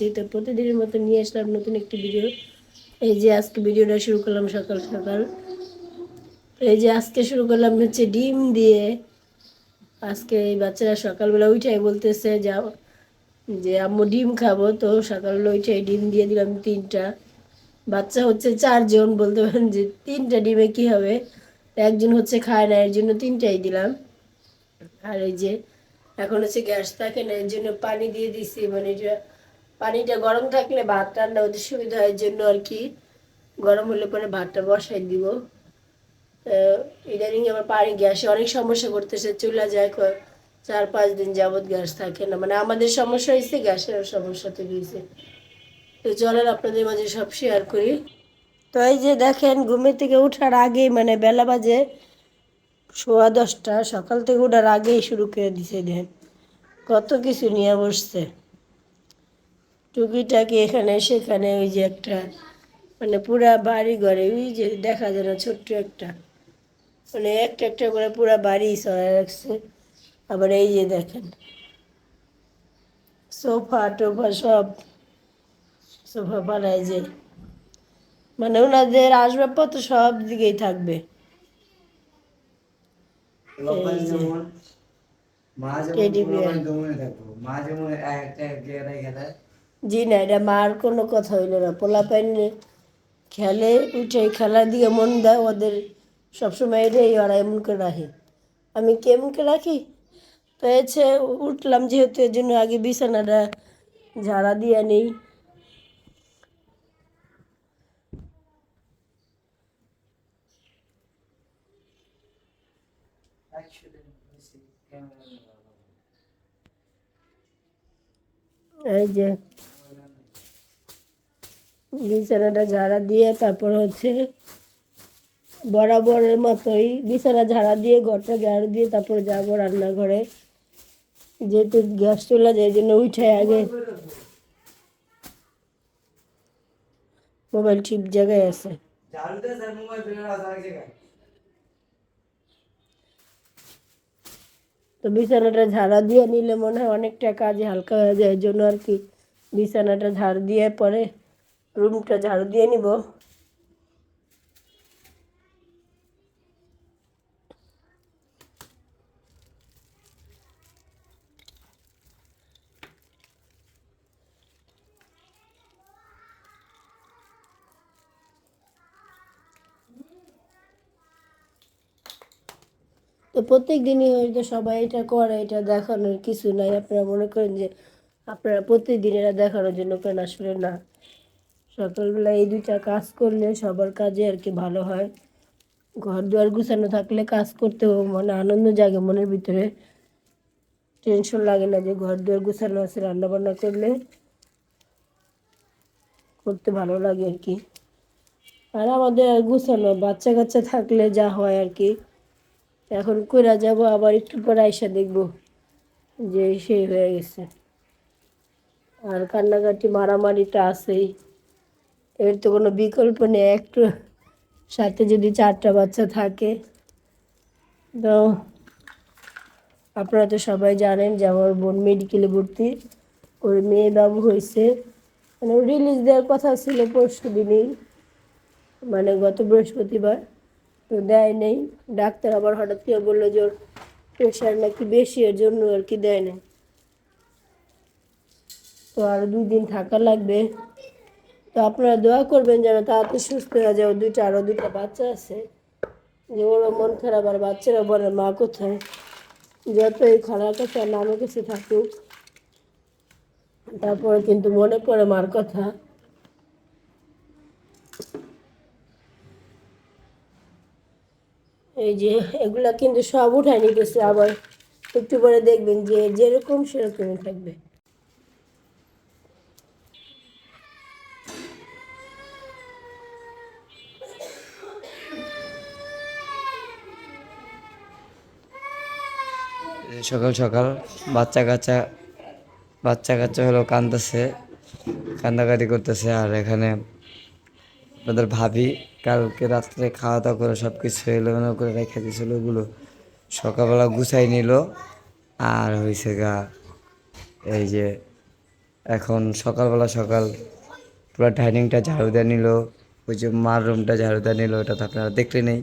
আছি তো প্রতিদিনের মতো নিয়ে আসলাম নতুন একটি ভিডিও। এই যে আজকে ভিডিওটা শুরু করলাম সকাল সকাল। এই যে আজকে শুরু করলাম হচ্ছে ডিম দিয়ে। আজকে এই বাচ্চারা সকালবেলা উঠাই বলতেছে যাও যে আম্মু ডিম খাব, তো সকালবেলা উঠাই ডিম দিয়ে দিলাম তিনটা। বাচ্চা হচ্ছে চারজন, বলতে পারেন যে তিনটা ডিমে কি হবে? একজন হচ্ছে খায় না, এর জন্য তিনটাই দিলাম। আর এই যে, এখন হচ্ছে গ্যাস থাকে না, এর জন্য পানি দিয়ে দিছি মানে এটা পানিটা গরম থাকলে ভাত ঠান্ডা হতে সুবিধা হয় জন্য আর কি গরম হলে পরে ভাতটা বসাই দিব। ইদানিং আমার পানি গ্যাসে অনেক সমস্যা করতেছে, চুলা যায় চার পাঁচ দিন যাবত গ্যাস থাকে না। মানে আমাদের সমস্যা হয়েছে গ্যাসের সমস্যা তৈরি হয়েছে তো চলেন আপনাদের মাঝে সব শেয়ার করি। তো এই যে দেখেন, ঘুমের থেকে ওঠার আগে মানে বেলা বাজে সোয়া দশটা, সকাল থেকে ওঠার আগেই শুরু করে দিছে দেন। কত কিছু নিয়ে বসছে। টুকিটাকি এখানে সেখানে ওই যে একটা মানে পুরা বাড়ি ঘরে ওই যে দেখা যায় না ছোট্ট একটা। মানে একটা একটা করে পুরা বাড়ি সরাই রাখছে। আবার এই যে দেখেন সোফা টোফা সব সোফা বানায় যে মানে ওনাদের আসবাবপত্র সব দিকেই থাকবে। মা যেমন মা যেমন একটা গেড়ে গেড়ে জি না, এটা মার কোনো কথা হইল না। পোলা পাইনে খেলে, উঠে খেলার দিকে মন দেয়, ওদের সবসময় এটাই ওরা এমন করে রাখে। আমি কেমন করে রাখি? তো এসে উঠলাম যেহেতু, এর জন্য আগে বিছানাটা ঝাড়া দিয়ে নেই। এই যে বিছানাটা ঝাড়া দিয়ে তারপর হচ্ছে বরাবরের মতোই বিছানা ঝাড়া দিয়ে, ঘরটা ঝাড়ু দিয়ে তারপর যাব রান্নাঘরে। যেহেতু গ্যাস চলে যায় জন্য উঠে আগে মোবাইল ঠিক জায়গায় আছে। তো বিছানাটা ঝাড়া দিয়ে নিলে মনে হয় অনেকটা কাজে হালকা হয়ে যায় জন্য আর কি বিছানাটা ঝাড় দিয়ে পরে রুমটা ঝাড়ু দিয়ে নিব। তো প্রত্যেক দিনই হয়তো সবাই এটা করে, এটা দেখানোর কিছু নাই। আপনারা মনে করেন যে আপনারা প্রত্যেক দিন এটা দেখানোর জন্য কেন আসলে না। সকালবেলা এই দুইটা কাজ করলে সবার কাজে আর কি ভালো হয়। ঘর দুয়ার গুছানো থাকলে কাজ করতেও মানে আনন্দ জাগে, মনের ভিতরে টেনশন লাগে না যে ঘর দুয়ার গুছানো আছে রান্না বান্না করলে করতে ভালো লাগে আর কি। আর আমাদের আর গুছানো বাচ্চা কাচ্চা থাকলে যা হয় আর কি। এখন কইরা যাব, আবার একটু পরে আইসা দেখব যে সেই হয়ে গেছে। আর কান্নাকাটি, মারামারিটা আছেই। এর তো কোনো বিকল্প নেই, একটু সাথে যদি চারটা বাচ্চা থাকে। তো আপনারা তো সবাই জানেন যে আমার বোন মেডিকেলে ভর্তি, ওর মেয়ে বাবু হয়েছে। মানে রিলিজ দেওয়ার কথা ছিল পরশু দিনই মানে গত বৃহস্পতিবার। তো দেয় নেই। ডাক্তার আবার হঠাৎ করে বলল যে ওর প্রেশার নাকি বেশি, এর জন্য আর কি দেয় না তো আরও দুই দিন থাকা লাগবে। তো আপনারা দোয়া করবেন যেন তাড়াতাড়ি সুস্থ হয়ে যায়। ওর দুইটা আরও দুইটা বাচ্চা আছে। যে ওরও মন খারাপ, আর বাচ্চারা বলে, মা কোথায়? যতই খারাপ কাছে আর নামের কাছে থাকুক। তারপরে কিন্তু মনে পড়ে মার কথা। এই যে, এগুলা কিন্তু সব উঠাই নিতেছে। আবার একটু পরে দেখবেন যে, যেরকম সেরকমই থাকবে। সকাল সকাল বাচ্চা কাচ্চা বাচ্চা কাচ্চা হলো কান্দতেছে কান্দাকাটি করতেছে। আর এখানে ওদের ভাবি কালকে রাত্রে খাওয়া দাওয়া করে সব কিছু এলোমেলো করে রেখে দিয়েছিল ওগুলো সকালবেলা গুছাই নিল। আর হয়েছে গা, এই যে এখন সকালবেলা সকাল পুরো ডাইনিংটা ঝাড়ু দিয়ে নিল, ওই যে মার রুমটা ঝাড়ু দিয়ে নিল, ওটা তো আপনারা দেখলে নেই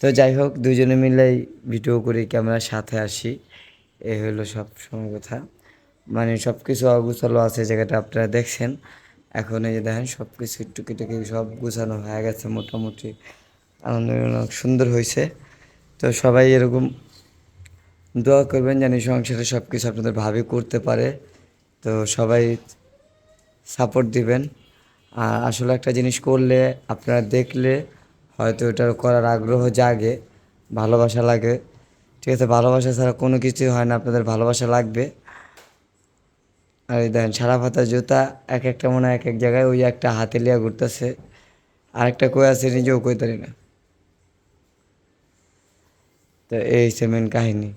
তো যাই হোক দুজনে মিলেই ভিডিও করি, ক্যামেরার সাথে আসি। এই হলো সব সময় কথা। মানে সব কিছু অগুছালো আছে, জায়গাটা আপনারা দেখছেন। এখন এই যে দেখেন সব কিছু একটু কেটে সব গুছানো হয়ে গেছে, মোটামুটি আনন্দজনক সুন্দর হয়েছে। তো সবাই এরকম দোয়া করবেন জানি সংসারে সব কিছু আপনাদের ভাবে করতে পারে। তো সবাই সাপোর্ট দিবেন। আর আসলে একটা জিনিস করলে, আপনারা দেখলে হয়তো ওটার করার আগ্রহ জাগে, ভালোবাসা লাগে। ঠিক আছে, ভালোবাসা ছাড়া কোনো কিছু হয় না, আপনাদের ভালোবাসা লাগবে। আর এই দেখেন, সারা পাতা জুতা এক একটা মনে এক এক জায়গায় ওই একটা হাতে লিয়া ঘুরতেছে। আরেকটা কই আছে নিজেও কই তারি না। তো এই হচ্ছে মেন কাহিনী।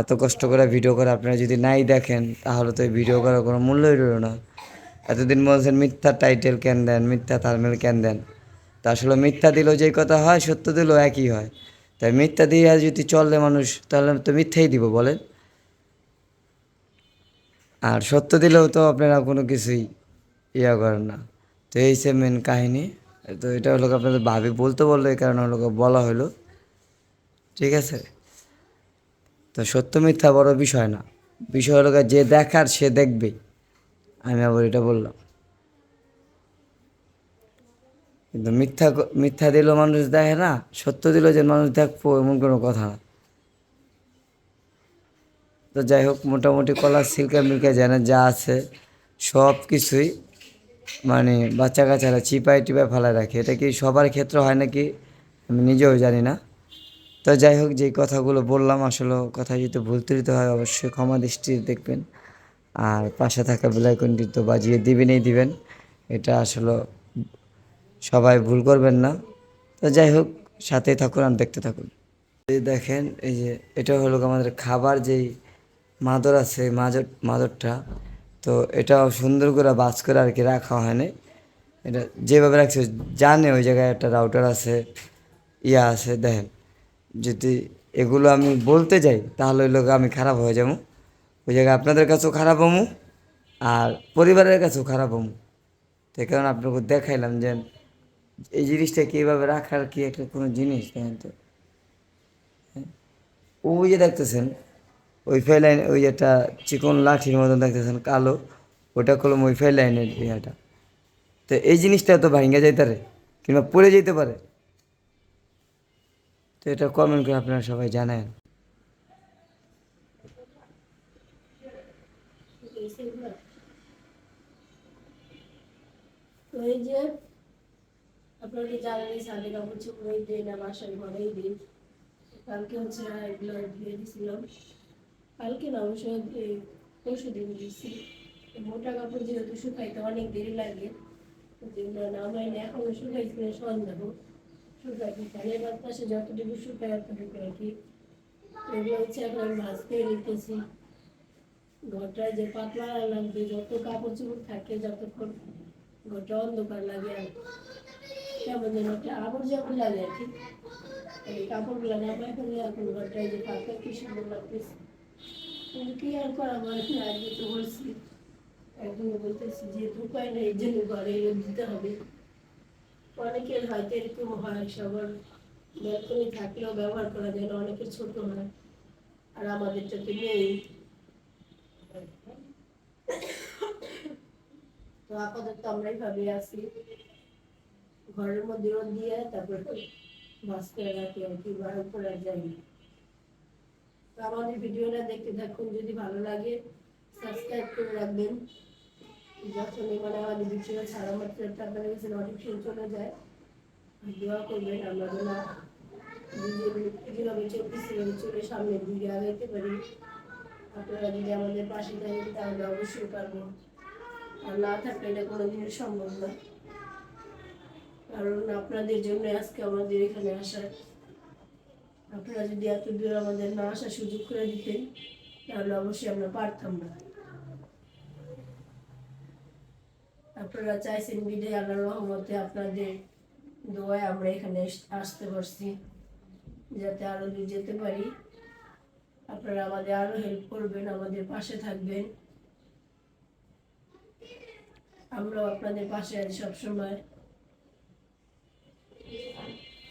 এত কষ্ট করে ভিডিও করে আপনারা যদি নাই দেখেন, তাহলে তো এই ভিডিও করার কোনো মূল্যই রইল না। এতদিন বলছেন মিথ্যা টাইটেল কেন দেন, মিথ্যা তালমেল কেন দেন? তা আসলে মিথ্যা দিলেও যেই কথা হয়, সত্য দিলেও একই হয়। তাই মিথ্যা দিয়ে যদি চলে মানুষ, তাহলে তো মিথ্যাই দিব, বলেন। আর সত্য দিলেও তো আপনারা কোনো কিছুই ইয়া করেন না। তো এই সে মেন কাহিনী, তো এটা হলো আপনাদের ভাবি বলতে বলল, এই কারণে হলো বলা হলো। ঠিক আছে? তো সত্য মিথ্যা বড় বিষয় না। বিষয় হলো যে দেখার সে দেখবেই। আমি আবার এটা বললাম। কিন্তু মিথ্যা মিথ্যা দিলেও মানুষ দেখে না, সত্য দিলেও যে মানুষ দেখব এমন কোনো কথা না। তো যাই হোক, মোটামুটি কলা, সিল্কা মিল্কা যেন যা আছে, সব কিছুই মানে বাচ্চা কাচ্চারা চিপাই টিপাই ফেলায় রাখে। এটা কি সবার ক্ষেত্রে হয় নাকি আমি নিজেও জানি না। তো যাই হোক যে কথাগুলো বললাম, আসলে কথা যদি ভুল ত্রুটি হয়, অবশ্যই ক্ষমা দৃষ্টি দেখবেন। আর পাশে থাকা বেলাইকনটি তো বাজিয়ে দিবেনই দিবেন। এটা আসলে সবাই ভুল করবেন না। তো যাই হোক, সাথেই থাকুন আর দেখতে থাকুন। দেখেন, এই যে এটা হলো আমাদের খাবার যেই মাদর আছে মাদর মাদরটা, তো এটাও সুন্দর করে বাস করে আর কি রাখা হয়নি এটা যেভাবে রাখছে জানে ওই জায়গায় একটা রাউটার আছে, ইয়া আছে, দেখেন। যদি এগুলো আমি বলতে যাই, তাহলে ওই লোক আমি খারাপ হয়ে যাব। ওই জায়গায় আপনাদের কাছেও খারাপ হমু আর পরিবারের কাছেও খারাপ হমু তো কারণে আপনাকে দেখাইলাম যে এই জিনিসটা কীভাবে রাখার কি একটা কোনো জিনিস দেখেন তো? হ্যাঁ? ওই যে দেখতেছেন, ওই লাইন ওই একটা চিকন লাঠির মতন দেখতেছেন, কালো, ওটা কলম ওই লাইনের ইয়েটা। তো এই জিনিসটা তো ভাঙ্গা যাইতে পারে, কিংবা পড়ে যেতে পারে। তো এটা কমেন্ট করে আপনারা সবাই জানেন এই যে আপনারা জানেন এই সাদে কাপড় চোপড় এই দিন বাসায় ঘরেই দিন? কালকে হচ্ছে এগুলো ধুয়ে দিছিলাম। কালকে না অবশ্য পরশু দিন দিয়েছি। মোটা কাপড় যেহেতু শুকাইতে অনেক দেরি লাগে যেগুলো না এখনও শুকাইছি না সন্ধ্যা হোক শুকাইতে ফ্যানের বাতাসে যতটুকু শুকায় ততটুকু আর কি এগুলো হচ্ছে এখন আমি ভাজ করে নিতেছি ঘরটায় যে পাতলা লাগবে, যত কাপড় চোপড় থাকে, যতক্ষণ ঘরটা অন্ধকার লাগে আর কেমন যেন একটা আর কি এই কাপড়গুলো নামায় ফেলে এখন ঘরটায় কি আর করা বলতেছি যে উপায় নেই এই দিতে হবে অনেকের হয়তো এরকম হয় সবার ব্যালকনি থাকলেও ব্যবহার করা যায় না অনেকের ছোট হয় আর আমাদেরটা তো নেই তো আপাতত আমরাই ভাবে আছি। ঘরের মধ্যে রোদ দিয়ে, তারপরে বাস করে রাখি আর কি বার করে যাই তো আমাদের ভিডিওটা দেখতে থাকুন, যদি ভালো লাগে সাবস্ক্রাইব করে রাখবেন। যখন মানে আমাদের ভিডিও ছাড়া মাত্র আপনাদের কাছে নোটিফিকেশন চলে যায় দোয়া করবেন, আমরা যেন যেভাবে চলতেছি চলে সামনের দিকে আগাইতে পারি। আপনারা যদি আমাদের পাশে থাকেন, তাহলে অবশ্যই পারব। আর না থাকলে এটা কোনোদিনই সম্ভব না। কারণ আপনাদের জন্য আজকে আমাদের এখানে আসা আপনারা যদি এত দূর আমাদের না আসার সুযোগ করে দিতেন, তাহলে অবশ্যই আমরা পারতাম না। আপনারা চাইছেন বিদায়, আল্লাহর রহমতে আপনাদের দোয়ায় আমরা এখানে আসতে পারছি, যাতে আরও দূর যেতে পারি। আপনারা আমাদের আরও হেল্প করবেন, আমাদের পাশে থাকবেন। আমরাও আপনাদের পাশে আছি সবসময়।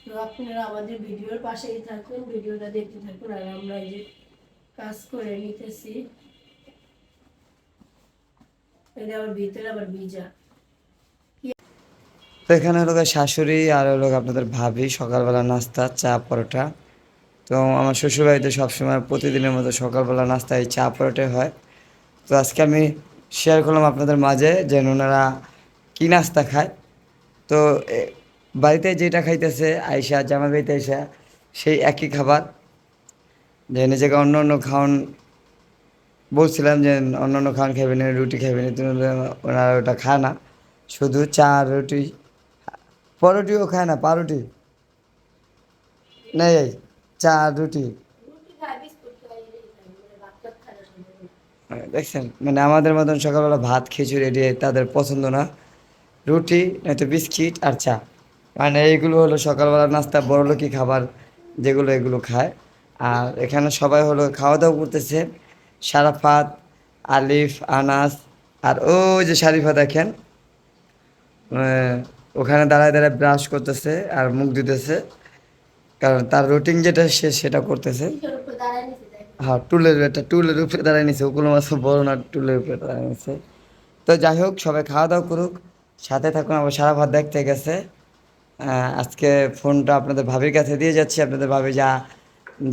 তো আপনারা আমাদের ভিডিওর পাশেই থাকুন, ভিডিওটা দেখতে থাকুন, আর আমরা এই যে কাজ করে নিতেছি। যে আবার ভিতরে আবার তো এখানে হলো শাশুড়ি আর হলো আপনাদের ভাবি, সকালবেলা নাস্তা, চা, পরোটা। তো আমার শ্বশুরবাড়িতে সবসময় প্রতিদিনের মতো সকালবেলা নাস্তায় চা, পরোটাই হয়। তো আজকে আমি শেয়ার করলাম আপনাদের মাঝে যে ওনারা কী নাস্তা খায়। তো বাড়িতে যেটা খাইতেছে আয়সা জামা বাড়িতে আইসা, সেই একই খাবার। যে নিজেকে অন্য অন্য খাওয়ান, বলছিলাম যে অন্য অন্য খাওয়ান খাবেন না, রুটি খাবেন না কিন্তু ওনারা ওটা খায় না। শুধু চা, রুটি, পরোটিও খায় না পাউরুটি নেই চা, রুটি। দেখছেন মানে আমাদের মতন সকালবেলা ভাত, খিচুড়ি, এটি তাদের পছন্দ না। রুটি, নয়তো বিস্কিট আর চা। মানে এইগুলো হলো সকালবেলা নাস্তা বড়লোকি খাবার, যেগুলো এগুলো খায়। আর এখানে সবাই হলো খাওয়া দাওয়া করতেছে। সারাফাত, আলিফ, আনাস, আর ওই যে শারিফা দেখেন ওখানে দাঁড়ায় দাঁড়ায় ব্রাশ করতেছে আর মুখ দিতেছে কারণ তার রুটিন যেটা, সে সেটা করতেছে। হ্যাঁ টুলের একটা টুলের উপরে দাঁড়ায় নিছে। ওগুলো মাছ বড় না, টুলের উপরে দাঁড়ায় নিছে। তো যাই হোক, সবাই খাওয়া দাওয়া করুক। সাথে থাকুন আবার সারা ভাত দেখতে গেছে। আজকে ফোনটা আপনাদের ভাবির কাছে দিয়ে যাচ্ছি। আপনাদের ভাবি যা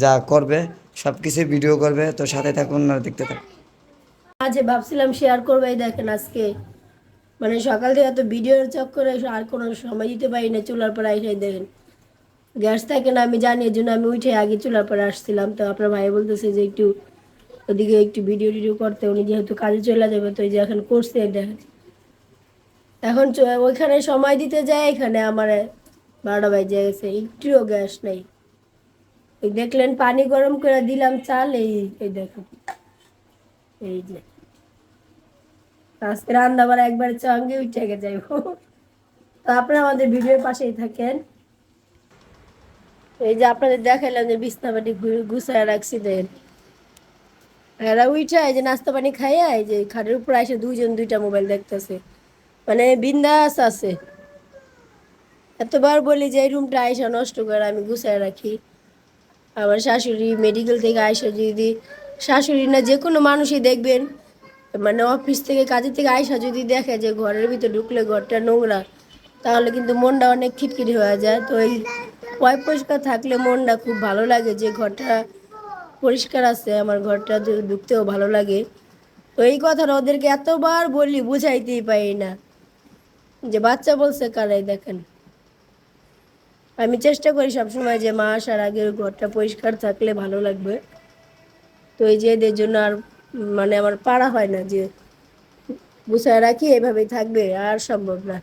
যা করবে সব কিছুই ভিডিও করবে। তো সাথে থাকুন আর দেখতে থাকুন। আজ ভাবছিলাম শেয়ার করবে দেখেন আজকে। মানে সকাল থেকে এত ভিডিওর চক্করে আর কোনো সময় দিতে পারি না, চুলার পরে আইসাই দেখেন। গ্যাস থাকে না, আমি জানি জন্য আমি উঠে আগে চুলার পরে আসছিলাম। তো আপনার ভাই বলতেছে যে একটু ওদিকে একটু ভিডিও টিডিও করতে, উনি যেহেতু কাজে চলে যাবে, তো এই যে এখন করছে দেখেন। এখন ওইখানে সময় দিতে যায়, এখানে আমার বারোটা বাজে গেছে, একটুও গ্যাস নেই। ওই দেখলেন পানি গরম করে দিলাম চাল, এই এই দেখুন। এই যে। আজকে রান্না বাড়া একবার সঙ্গে উঠে যাইব তো আপনারা আমাদের ভিডিওর পাশেই থাকেন। এই যে আপনাদের দেখাইলাম যে বিছনা পাটি গুছায় রাখছি, দেন। এরা উঠে যে নাস্তা পানি খাইয়া এই যে খাটের উপরে এসে দুইজন, দুইটা মোবাইল দেখতেছে। মানে বিন্দাস আছে। এতবার বলি যে এই রুমটা আয়সা নষ্ট করে আমি গুছায় রাখি। আমার শাশুড়ি মেডিকেল থেকে আয়সা যদি, শাশুড়ি না যে কোনো মানুষই দেখবেন মানে অফিস থেকে কাজের থেকে আয়সা যদি দেখে যে ঘরের ভিতরে ঢুকলে ঘরটা নোংরা, তাহলে কিন্তু মনটা অনেক খিটখিটি হয়ে যায়। তো এই পয় পরিষ্কার থাকলে মনটা খুব ভালো লাগে যে ঘরটা পরিষ্কার আছে, আমার ঘরটা ঢুকতেও ভালো লাগে। তো এই কথাটা ওদেরকে এতবার বলি, বুঝাইতেই পারি না। যে বাচ্চা বলছে কারাই দেখেন। আমি চেষ্টা করি সবসময় যে মা আসার আগে ঘরটা পরিষ্কার থাকলে ভালো লাগবে। তো এই যে এদের জন্য আর মানে আমার পারা হয় না যে গুছায় রাখি এভাবেই থাকবে আর সম্ভব না।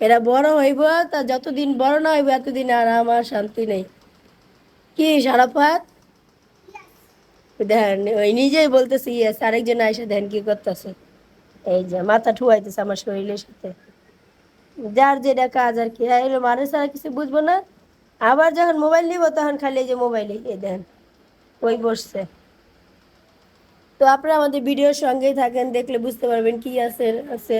এরা বড় হইব তা যতদিন বড় না হইব এতদিন আর আমার শান্তি নেই। কি সারাপাত দেখেন ওই নিজেই বলতেছি ইয়েস আরেকজন আইসা দেন কি করতেছে? এই যে মাথা ঠুয়াইতেছে আমার শরীরের সাথে। যার যেটা কাজ আর কি এলো মানুষ আর কিছু বুঝব না। আবার যখন মোবাইল নিব, তখন খালি এই যে মোবাইলে এই দেন ওই বসছে। তো আপনারা আমাদের ভিডিওর সঙ্গেই থাকেন, দেখলে বুঝতে পারবেন কি আছে আছে।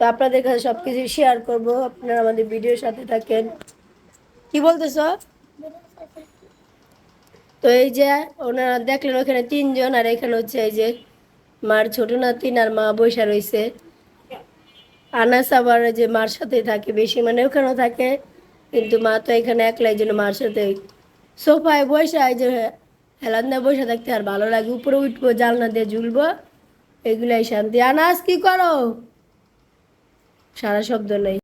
তো আপনাদের কাছে সব কিছু শেয়ার করব, আপনারা আমাদের ভিডিওর সাথে থাকেন। কি বলতেছ? তো এই যে ওনারা দেখলেন ওখানে তিনজন, আর এখানে হচ্ছে এই যে মার ছোট নাতিন আর মা বৈশা রয়েছে আনাস আবার যে মার সাথে থাকে, বেশি মানে ওখানেও থাকে, কিন্তু মা তো এখানে একলাই জন্য মার সাথে সোফায় বসে যে হেলান্দায় বসে থাকতে আর ভালো লাগে, উপরে উঠবো, জালনা দিয়ে ঝুলবো, এগুলাই শান্তি। আনাস কি করো? সারা শব্দ নেই।